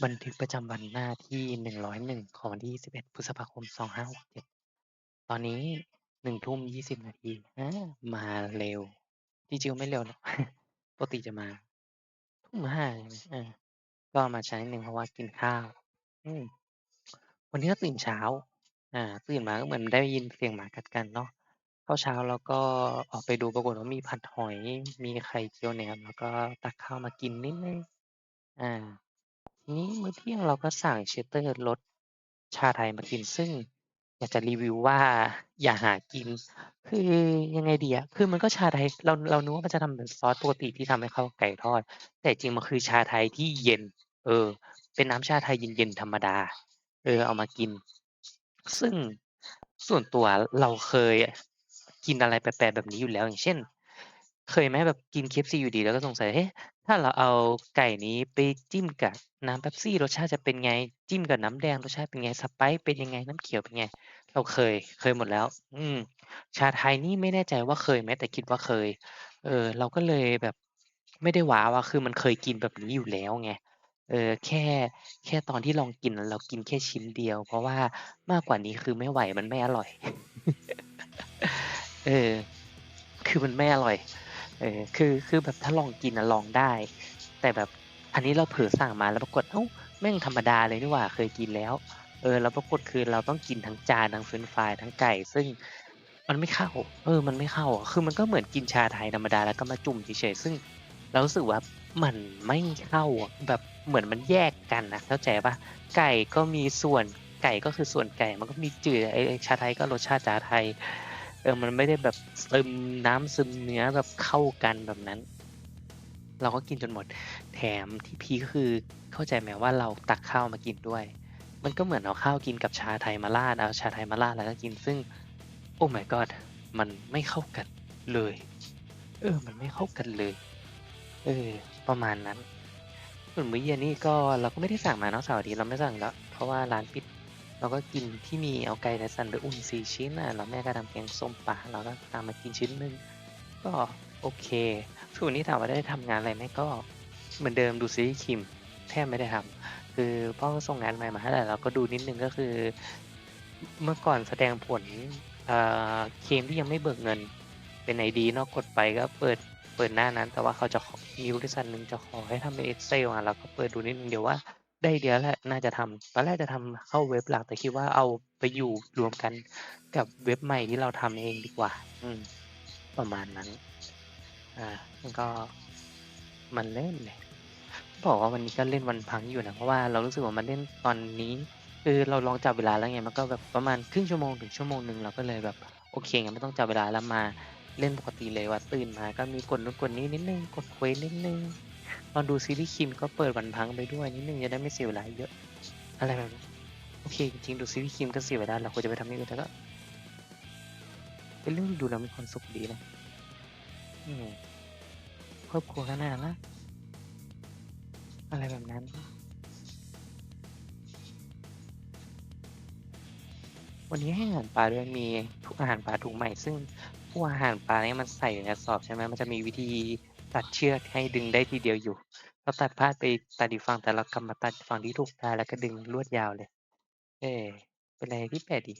บันทึกประจำวันหน้าที่101ของวันที่21พฤษภาคม2567ตอนนี้1ทุ่ม20นาทีอามาเร็วจริงๆไม่เร็วหรอกปกติจะมา ทุ่ม5ใช่ไหมอาก็มาช้าหนึ่งเพราะว่ากินข้าว อืมวันนี้ก็ตื่นเช้า อ่า ตื่นมาก็เหมือนได้ยินเสียงหมากัดกันเนาะข้าเช้าเราก็ออกไปดูปรากฏว่ามีผัดหอย มีไข่เจียวแหนมแล้วก็ตักข้าวมากินนิดหนึ่งอ่า นี้มื้อเที่ยงเราก็สั่ง Cheddar รสชาไทยมากิน ซึ่งอยากจะรีวิวว่าอย่าหากิน คือยังไงดีอะคือมันก็ชาไทยเราเรานึกว่ามันจะทำเหมือนซอสปกติที่ทำให้เข้ากับไก่ทอด แต่จริงมันคือชาไทยที่เย็น เออ เป็นน้ำชาไทยเย็นๆธรรมดา เออ เอามากิน ซึ่งส่วนตัวเราเคยกินอะไรแปลกๆแบบนี้อยู่แล้วอย่างเช่น เคยไหมแบบกิน KFC อยู่ดี แล้วก็สงสัย เอ๊ะ ถ้าเราเอาไก่นี้ไปจิ้มกับน้ำเป๊ปซี่รสชาติจะเป็นไง?จิ้มกับน้ำแดงรสชาติเป็นไง? Sprite เป็นยังไง?น้ำเขียวเป็นไง?เราเคย เคยหมดแล้ว อืม ชาไทยนี่ไม่แน่ใจว่าเคยไหม?แต่คิดว่าเคย เออ เราก็เลยแบบไม่ได้ว้าวอะ คือมันเคยกินแบบนี้อยู่แล้วไง เออ แค่ แค่ตอนที่ลองกิน เรากินแค่ชิ้นเดียว เพราะว่ามากกว่านี้คือไม่ไหว มันไม่อร่อย เออ คือมันไม่อร่อย เออคือคือแบบถ้าลองกินอะลองได้ แต่แบบอันนี้เราเผลอสั่งมาแล้วปรากฏอ้าแม่งธรรมดาเลยนี่หว่าเคยกินแล้วเออแล้วปรากฏคือเราต้องกินทั้งจานทั้งเฟรนฟรายทั้งไก่ ซึ่งมันไม่เข้า เออ มันไม่เข้าอะคือมันก็เหมือนกินชาไทยธรรมดาแล้วก็มาจุ่มเฉยๆซึ่งเรารู้สึกว่ามันไม่เข้าอะแบบเหมือนมันแยกกันนะเข้าใจปล่า?ไก่ก็มีส่วนไก่ก็คือส่วนไก่ มันก็มีจืดไอ้ไอ้ชาไทยก็รสชาติชาไทย เออมันไม่ได้แบบซึมน้ำซึมเนื้อแบบเข้ากันแบบนั้น เราก็กินจนหมด แถมที่พีก็คือเข้าใจไหมว่าเราตักข้าวมากินด้วย มันก็เหมือนเอาข้าวกินกับชาไทยมาราดเอาชาไทยมาราดแล้วก็กินซึ่ง Oh my God มันไม่เข้ากันเลย เออ มันไม่เข้ากันเลย เออ ประมาณนั้นส่วนมื้อเย็นนี่ก็เราก็ไม่ได้สั่งมาเนาะเสาร์อาทิตย์เราไม่สั่งแล้ว เพราะว่าร้านปิด เราก็กินที่มีเอาไก่ Tyson ไปอุ่น4ชิ้นน่ะแล้วแม่ก็ทำแกงส้มปลาเราก็ตามมากินชิ้นหนึ่งก็โอเคส่วนวันนี้ถามว่าได้ทำงานอะไรไหม?ก็เหมือนเดิมดูซีรีส์คิมแทบไม่ได้ทำคือพ่อก็ส่งงานใหม่มาให้แหละเราก็ดูนิดนึงก็คือ เมื่อก่อนแสดงผลเคมที่ยังไม่เบิกเงินเป็น ID เนาะกดไปก็เปิดเปิดหน้านั้น แต่ว่าเขาจะมีบริษัทหนึ่งจะขอให้ทำเป็น Excel อะเราก็เปิดดูนิดนึงเดี๋ยวว่า ได้ไอเดียแล้วแหละน่าจะทำตอนแรกจะทำเข้าเว็บหลัก แต่คิดว่าเอาไปอยู่รวมกันกับเว็บใหม่ที่เราทำเองดีกว่า อืม ประมาณนั้น อ่ามันก็มันเล่นเนี่ยบอกว่าวันนี้ก็เล่นวันพังอยู่นะเพราะว่าเรารู้สึกว่ามันเล่นตอนนี้ คือเราลองจับเวลาแล้วไงมันก็แบบประมาณครึ่งชั่วโมงถึงชั่วโมงหนึ่งเราก็เลยแบบโอเคงั้นไม่ต้องจับเวลาแล้วมาเล่นปกติเลยว่าตื่นมาก็มีกดนู่นกดนี่นิดหนึ่งกดเควสนิดหนึ่ง ตอนดูซีรีส์คิมก็เปิดวันพังไปด้วยนิดหนึ่งจะได้ไม่เสียเวลาเยอะ อะไรแบบนี้โอเคจริงๆดูซีรีส์คิมก็เสียเวลาเราควรจะไปทำอย่อื่นแต่ก็เป็นเรื่องที่ดูแล้วมีความสุขดีนะครอบครัวก็น่ารักอะไรแบบนั้นวันนี้ให้อาหารปลาด้วยมีทุกอาหารปลาถุงใหม่ ซึ่งพวกอาหารปลาเนี่ยมันใส่อยู่ในกระสอบใช่ไหมมันจะมีวิธี ตัดเชือกให้ดึงได้ทีเดียวอยู่เราตัดพลาดไปตัดอีกฝั่งแต่เรากลับมาตัดฝั่งที่ถูกได้แล้วก็ดึงลวดยาวเลย เออเป็นอะไรที่แปลกดี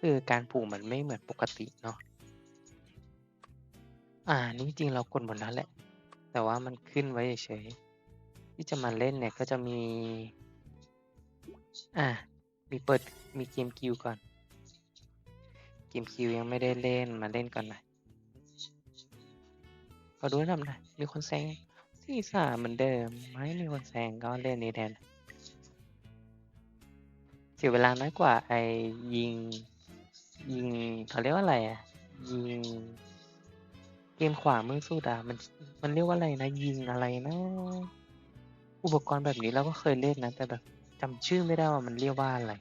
เออการผูกมันไม่เหมือนปกติเนาะอ่านี่จริงเรากดหมดแล้วแหละ แต่ว่ามันขึ้นไว้เฉยๆที่จะมาเล่นเนี่ยก็จะมี อ่ามีเปิดมีเกม Guild ก่อน เกม Guild ยังไม่ได้เล่นมาเล่นก่อนหน่อย ขอดูอันดับหน่อยมีคนแซง4-3เหมือนเดิม ไม่มีคนแซงก็เล่นนี้แทนเสียเวลาน้อยกว่าไอ้ยิง ยิงเขาเรียกว่าอะไรอะยิง เกมขวามือสุดอะมันมันเรียกว่าอะไรนะ ยิงอะไรนะ อุปกรณ์แบบนี้เราก็เคยเล่นนะ แต่แบบจำชื่อไม่ได้ว่ามันเรียกว่าอะไร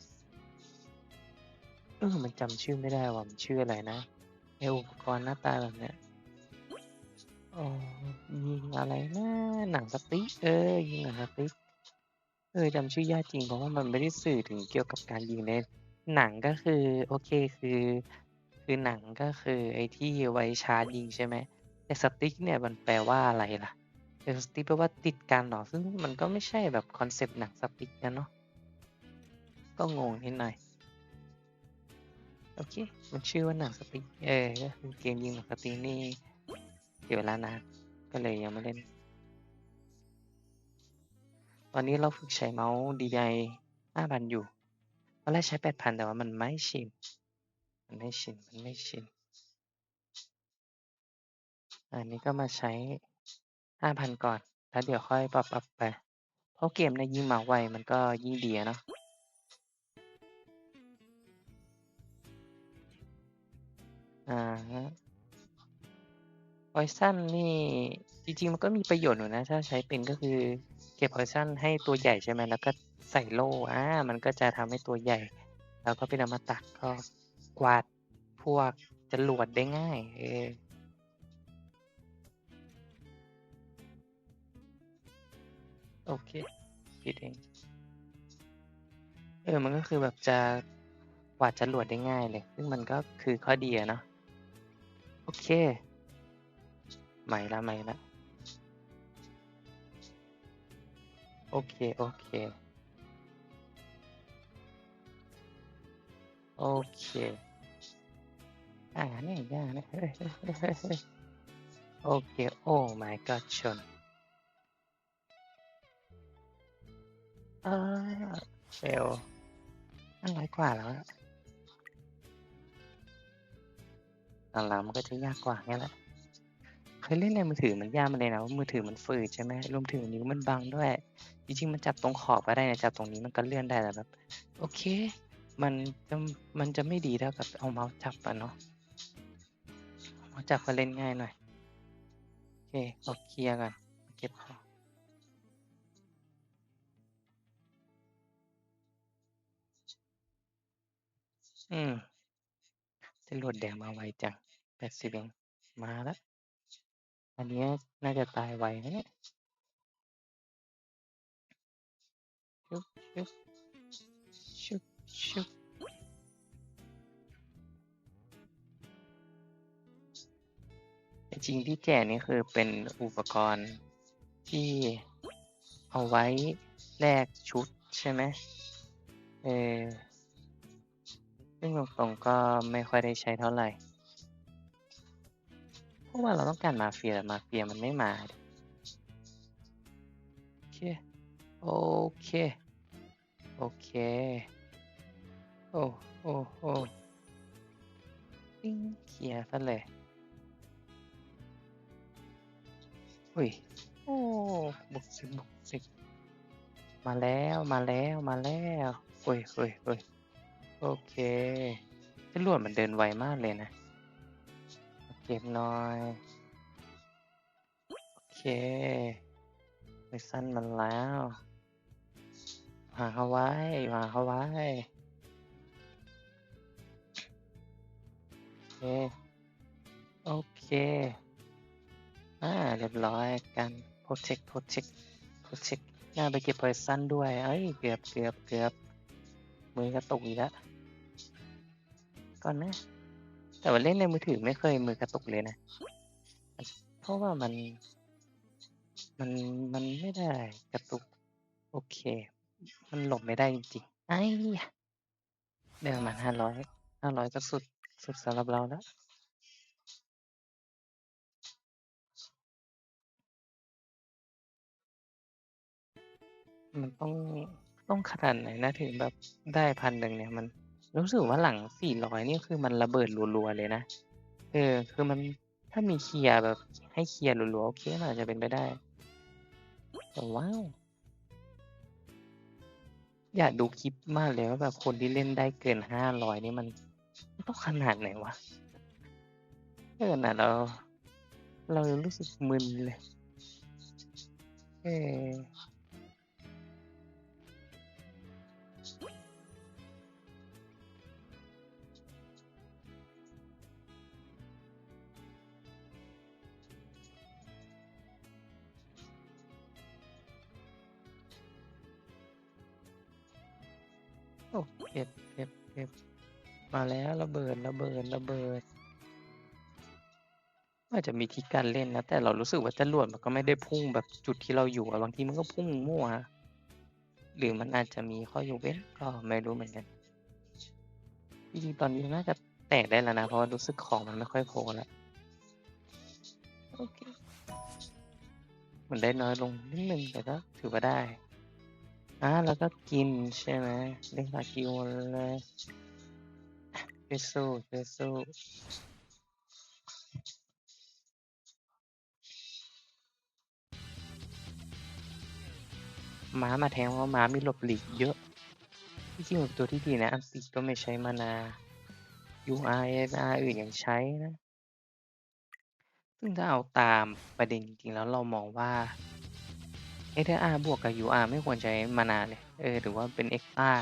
เออมันจำชื่อไม่ได้ว่ามันชื่ออะไรนะไอ้อุปกรณ์หน้าตาแบบเนี้ย เออยิงอะไรนะหนังสติ๊กเออยิงหนังสติ๊กเออจำชื่อยากจริงเพราะว่ามันไม่ได้สื่อถึงเกี่ยวกับการยิงในหนังก็คือโอเคคือ คือหนังก็คือไอ้ที่ไว้ชาร์จยิงใช่ไหมแต่สติ๊กเนี่ยมันแปลว่าอะไรล่ะ?เออสติ๊กแปลว่าติดกันหรอซึ่งมันก็ไม่ใช่แบบคอนเซปต์หนังสติ๊กนะเนาะก็งงนิดหน่อยโอเค มันชื่อว่าหนังสติ๊กเออเกมยิงหนังสติ๊กนี่ สียเวลานานก็เลยยังไม่เล่น ตอนนี้เราฝึกใช้เมาส์ DPI 5,000 อยู่ตอนแรกใช้ 8,000 แต่ว่ามันไม่ชิน มันไม่ชิน มันไม่ชิน อันนี้ก็มาใช้ 5,000 ก่อน แล้วเดี๋ยวค่อยปรับอัปไป เพราะเกมเนี่ยยิ่งมาไวมันก็ยิ่งดีเนาะอะฮะ Poison นี่จริงๆ มันก็มีประโยชน์อยู่นะ ถ้าใช้เป็นก็คือเก็บ Poison ให้ตัวใหญ่ใช่ไหมแล้วก็ใส่โล่อามันก็จะทำให้ตัวใหญ่ แล้วก็เป็นอมตะก็กวาดพวกจรวดได้ง่าย เออโอเคผิดเอง เออ มันก็คือแบบจะกวาดจรวดได้ง่ายเลย ซึ่งมันก็คือข้อดีอะเนาะโอเค ใหม่ล้วใหม่ล้วโอเค โอเค โอเค อ่านี่ยากนะเฮ้ยโอเค โอ้ my god ชนอา fail 500กว่าแล้วอะหลังๆมันก็จะยากกว่าเนี่ยแหละ ยเล่นในมือถือมันยากมาเลยนะว่ามือถือมันฝืดใช่ไหมรวมถึงนิ้วมันบังด้วย จริงๆมันจับตรงขอบก็ได้นะจับตรงนี้มันก็เลื่อนได้แต่แบบโอเค มันจะมันจะไม่ดีเท่ากับเอาเมาส์จับอะเนาะเมาส์จับก็เล่นง่ายหน่อยโอเคขอเคลียร์ก่อนเก็บของอืมจรวดแดงมาไวจัง80เองมาแล้ว อันนี้น่าจะตายไวนะเนี่ยชึบชึบชึบจริงที่แจกนี่คือเป็นอุปกรณ์ที่เอาไว้แลกชุดใช่ไหมเออซึ่งตรงๆก็ไม่ค่อยได้ใช้เท่าไหร่ เพราะว่าเราต้องการมาเฟียแต่มาเฟียมันไม่มาโอเค โอเค โอเค โอ้โอ้ๆติ๊งเคียร์เลยอุ๊ยโอ้บวก10บวก10มาแล้วมาแล้วมาแล้วโอ้ยๆๆโอเคจรวดมันเดินไวมากเลยนะ ก็บหน่อย โอเค Poison มาแล้ววางเขาไว้วางเขาไว้โอเคโอเคอ่าเรียบร้อยกันโพรเทกต์โพรเทกต์โพรเทกต์น่าไปเก็บ Poison ด้วยเฮ้ยเกือบเกือบเกือบมือกระตุกอีกแล้วก่อนนะ แต่ว่าเล่นในมือถือไม่เคยมือกระตุกเลยนะ เพราะว่ามัน มัน มันไม่ได้กระตุก โอเค มันหลบไม่ได้จริงๆ ไอ้ยะได้ประมาณ500 500ก็สุด สุดสำหรับเราแล้วมันต้องต้องขนาดไหนนะถึงแบบได้1,000เนี่ยมัน รู้สึกว่าหลัง400นี่คือมันระเบิดรัวๆเลยนะ เออ คือมันถ้ามีเคลียร์แบบให้เคลียร์รัวๆโอเคมันอาจจะเป็นไปได้ แต่ว้าว อยากดูคลิปมากเลยว่าแบบคนที่เล่นได้เกิน500นี่มันต้องขนาดไหนวะแค่ขนาดเรา เรารู้สึกมึนเลย เออ มาแล้วระเบิดระเบิดระเบิดอาจจะมีทริกการเล่นนะ แต่เรารู้สึกว่าจรวดมันก็ไม่ได้พุ่งแบบจุดที่เราอยู่บางทีมันก็พุ่งมั่ว หรือมันอาจจะมีข้อยกเว้นก็ไม่รู้เหมือนกันจริงตอนนี้น่าจะแตกได้แล้วนะ เพราะว่ารู้สึกของมันไม่ค่อยโผล่แล้วโอเคมันได้น้อยลงนิดนึงแต่ก็ถือว่าได้อาแล้วก็กินใช่ไหมเล่นสกิลเลย ช่วยสู้ช่วยสู้ม้ามาแทงเพราะว่าม้ามีหลบหลีกเยอะที่จริงเป็นตัวที่ดีนะ อันติก็ไม่ใช้มานา UR AR อื่นยังใช้นะ ซึ่งถ้าเอาตามประเด็นจริงๆแล้วเรามองว่า SR บวกกับ UR ไม่ควรใช้มานาเลย เออ หรือว่าเป็น XR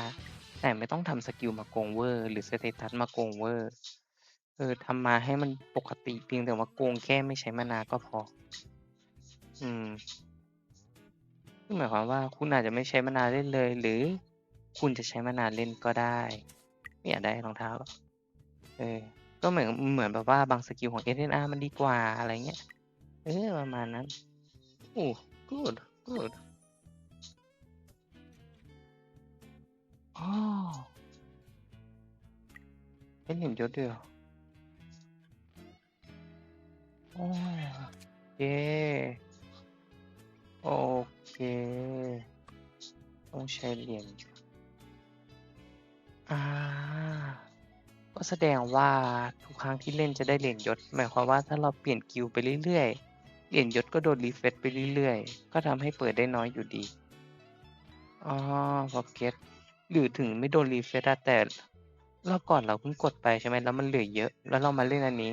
แต่ไม่ต้องทำสกิลมาโกงเวอร์ หรือสเตตัสมาโกงเวอร์ เออทำมาให้มันปกติเพียงแต่ว่าโกงแค่ไม่ใช้มานาก็พอ อืมหมายความว่าคุณอาจจะไม่ใช้มานาเล่นเลย หรือคุณจะใช้มานาเล่นก็ได้ไม่อยากได้รองเท้าเออ ก็เหมือนเหมือนแบบว่าบางสกิลของ SSR มันดีกว่าอะไรเงี้ย เออ ประมาณนั้น โอ้ good good เฮ้ยเห็นยวยเหรอ?เคโอเคต้องใช้เหรียญอาก็แสดงว่าทุกครั้งที่เล่นจะได้เหรียญยศ หมายความว่าถ้าเราเปลี่ยน guild ไปเรื่อยๆ เหรียญยศก็โดน refresh ไปเรื่อยๆ ก็ทำให้เปิดได้น้อยอยู่ดี อ๋อพอเก็ตหรือถึงไม่โดน refresh อะแต่ รอบก่อนเราเพิ่งกดไปใช่ไหมแล้วมันเหลือเยอะ แล้วเรามาเล่นอันนี้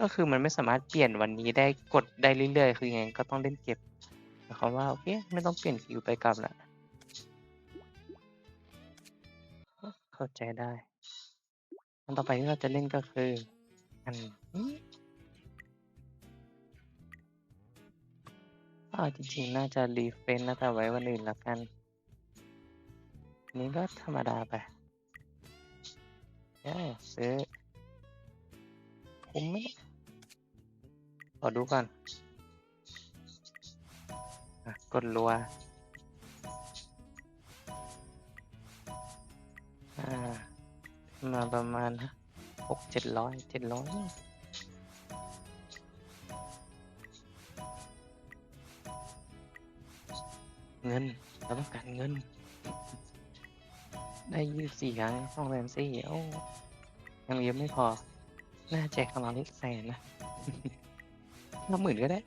ก็คือมันไม่สามารถเปลี่ยนวันนี้ได้กดได้เรื่อยๆ คือยังไงก็ต้องเล่นเก็บหมายความว่าโอเคไม่ต้องเปลี่ยน guild ไปกลับล้วก็เข้าใจได้อันต่อไปที่เราจะเล่นก็คืออันนี้ก็เอาจริงๆ น่าจะ refresh นะแต่ไว้วันอื่นแล้วกันอัน นี้ก็ธรรมดาไป เออซื้อคุ้มไหมเนี่ย?ขอดูก่อนกดรัวมาประมาณ600-700 700มั้งเงินเราต้องการเงิน ได้24ครั้ง240,000โอ้ยังเยอะไม่พอ น่าแจกรางวัลที่100,000นะ50,000ก็ได้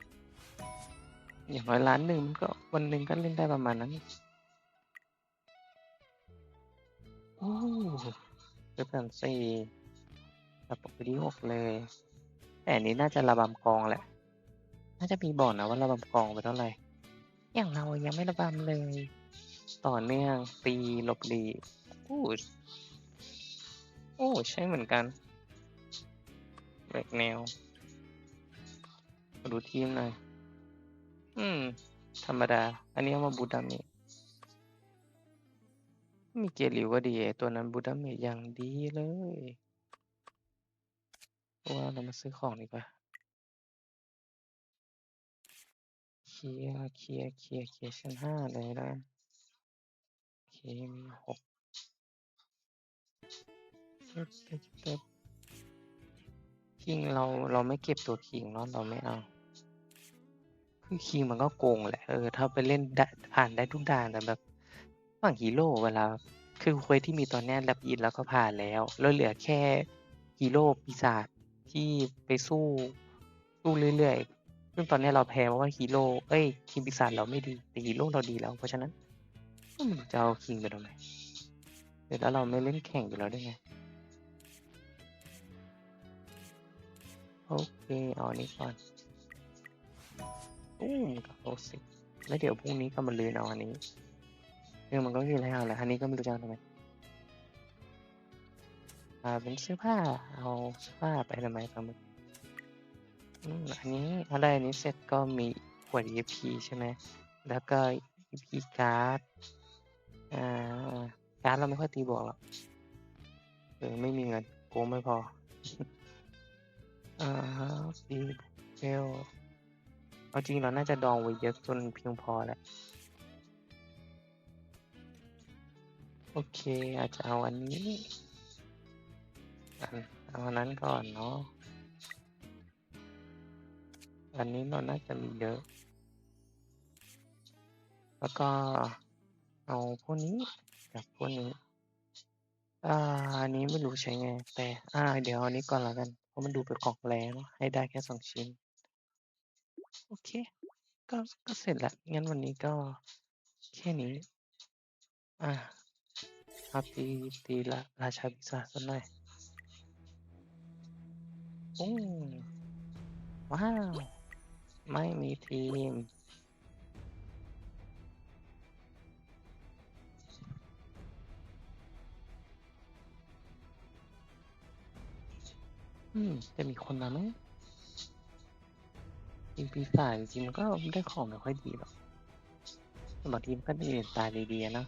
อย่างน้อย1,000,000มันก็วันหนึ่งก็เล่นได้ประมาณนั้นโอ้เว็บ34ตัดตกไปที่6เลย แต่อันนี้น่าจะระบำกองแหละ น่าจะมีบอกนะว่าระบำกองไปเท่าไหร่ อย่างเรายังไม่ระบำเลย ต่อเนื่องตีหลบห ลีก good โอ้ ใช่เหมือนกันแหวกแนวดูทีมหน่อย อืม ธรรมดา อันนี้เอามาบูต damage มีเกลิวก็ดี ตัวนั้นบูต damage อย่างดีเลยว่าเรามาซื้อของดีกว่าเคลียร์เคลียร์เคลียร์เคลียร์ชั้น5เลยแล้วกันโอเคมี6ตึ๊ดๆๆ คิงเราเราไม่เก็บตัวคิงเนาะเราไม่เอา คือคิงมันก็โกงแหละเออถ้าไปเล่นผ่านได้ทุกด่านแต่แบบฝั่งฮีโร่เวลาคือเควสที่มีตอนนี้ยแลบอิทเราก็ผ่านแล้ว แล้วเหลือแค่ฮีโร่ปีศาจที่ไปสู้สู้เรื่อยๆ ซึ่งตอนนี้เราแพ้เพราะว่าฮีโร่เอ๊ยทีมปีศาจเราไม่ดีแต่ฮีโร่เราดีแล้ว เพราะฉะนั้นจะเอาคิงไปทำไมเออแล้วเราไม่เล่นแข่งอยู่แล้วด้วยไง โอเค เอาอันนี้ก่อนตู้ม90แล้วเดี๋ยวพรุ่งนี้กับมะรืนเอาอันนี้เออมันก็มีหลายอย่าแหละอันนี้ก็ไม่รู้จะเอาทำไมอ่าเป็นเสื้อผ้า เอาเสื้อผ้าไปทำไมปลาหมึกอืมอันนี้ถ้าได้อันนี้เสร็จก็มีขวด EP ใช่ไหม แล้วก็ EXP การ์ด อ่า การ์ดเราไม่ค่อยตีบวกหรอกเออไม่มีเงินโกงไม่พอ อ่าฮะปีเบลเอาจริงเราน่าจะดองไว้เยอะจนเพียงพอแหละโอเค อาจจะเอาอันนี้อันเอาอันนั้นก่อนเนาะอันนี้เราน่าจะมีเยอะ แล้วก็เอาพวกนี้กับพวกนี้อ่าอันนี้ไม่รู้ใช้ไงแต่อ่า เดี๋ยวอันนี้ก่อนล้วกัน เพราะมันดูเป็นของแรงเนอะให้ได้แค่สองชิ้น โอเค ก็ก็เสร็จละงั้นวันนี้ก็แค่นี้ อ่าเอาตีตีละราชาปีศาสักหน่อยโอ้ว้าว ไม่มีทีม อืม จะมีคนมาไหมทีมปีศาจจริงๆมันก็ได้ของไม่ค่อยดีหรอกแต่บางทีมก็ได้เหรียญตาดีๆนะ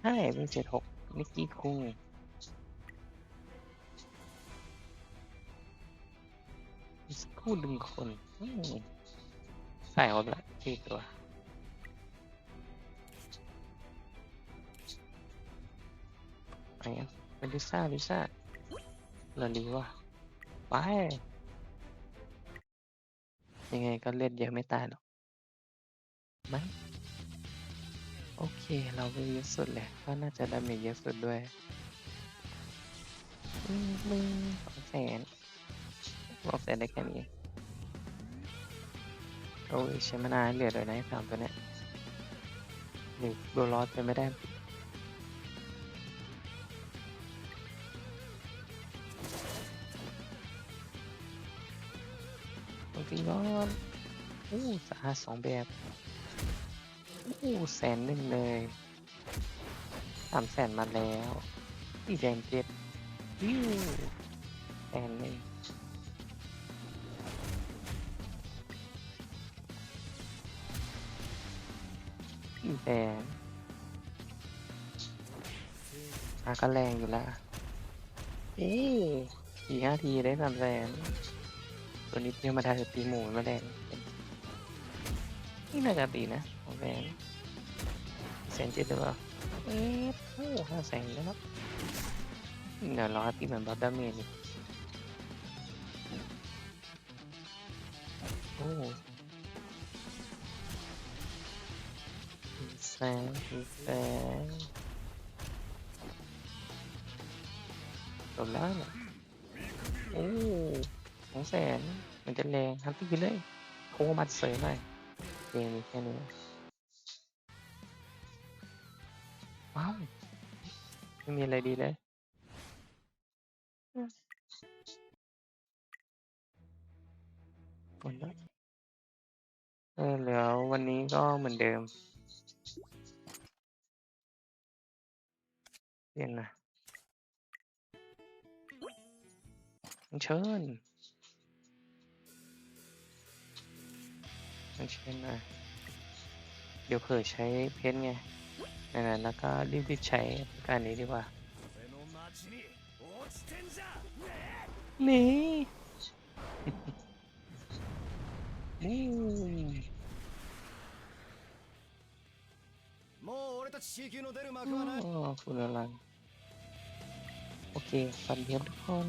ใช่เป็นเจ็ดหกนิกกี้คุงกสักครู่หนึ่งคนอืมใส่เอาไปละที่ตัว อะไปอะเป็นลิซ่าลิซ่า เราดีว่ะไป ยังไงก็เล่นเยอะไม่ตายหรอกมั้งโอเค เราไปเยอะสุดแหละก็น่าจะได้เมจเยอะสุดด้วยมึงสองแสนสองแสนได้แค่นี้โอ้ยใช้มานานเหลือเลยนะสามตัวเนี้ยหรือโดนลอสไปไม่ได้ บางทีก็อู้สาสองแบบอู้แสนหนึ่งเลยสามแสนมาแล้วสี่แสนเจ็ดวิวแสนหนึ่งสี่แสนอาก็แรงอยู่ล้วโอ้สี่ห้าทีได้สามแสน ตัวนี้เพื่อมาทายตีหมูมาแรงนี่น่าจะตีนะของแรงแสนเจ็ดหรือเปล่าเอ๊ะโอ้ห้าแสนแล้วครับเดี๋ยวรอตีเหมือนบัตเตอร์เมนอีกโอ้แสนแสนจบแล้วเนี่ยโอ้ สองแสนมันจะแรงทันทีเลยโคมัดเสยหน่อยเองมีแค่นี้ว้าวไม่มีอะไรดีเลยอืมหมดแล้วเออเหลือวันนี้ก็เหมือนเดิมเปลี่ยนนะเชิญ อย่าเช่นอะเดี๋ยวเผื่อใช้เพชรไงนั่นแล้วก็รีบๆใช้การนี้ดีกว่านี่นี่โอ้คุณอลังโอเคฟันเดียบทุกคน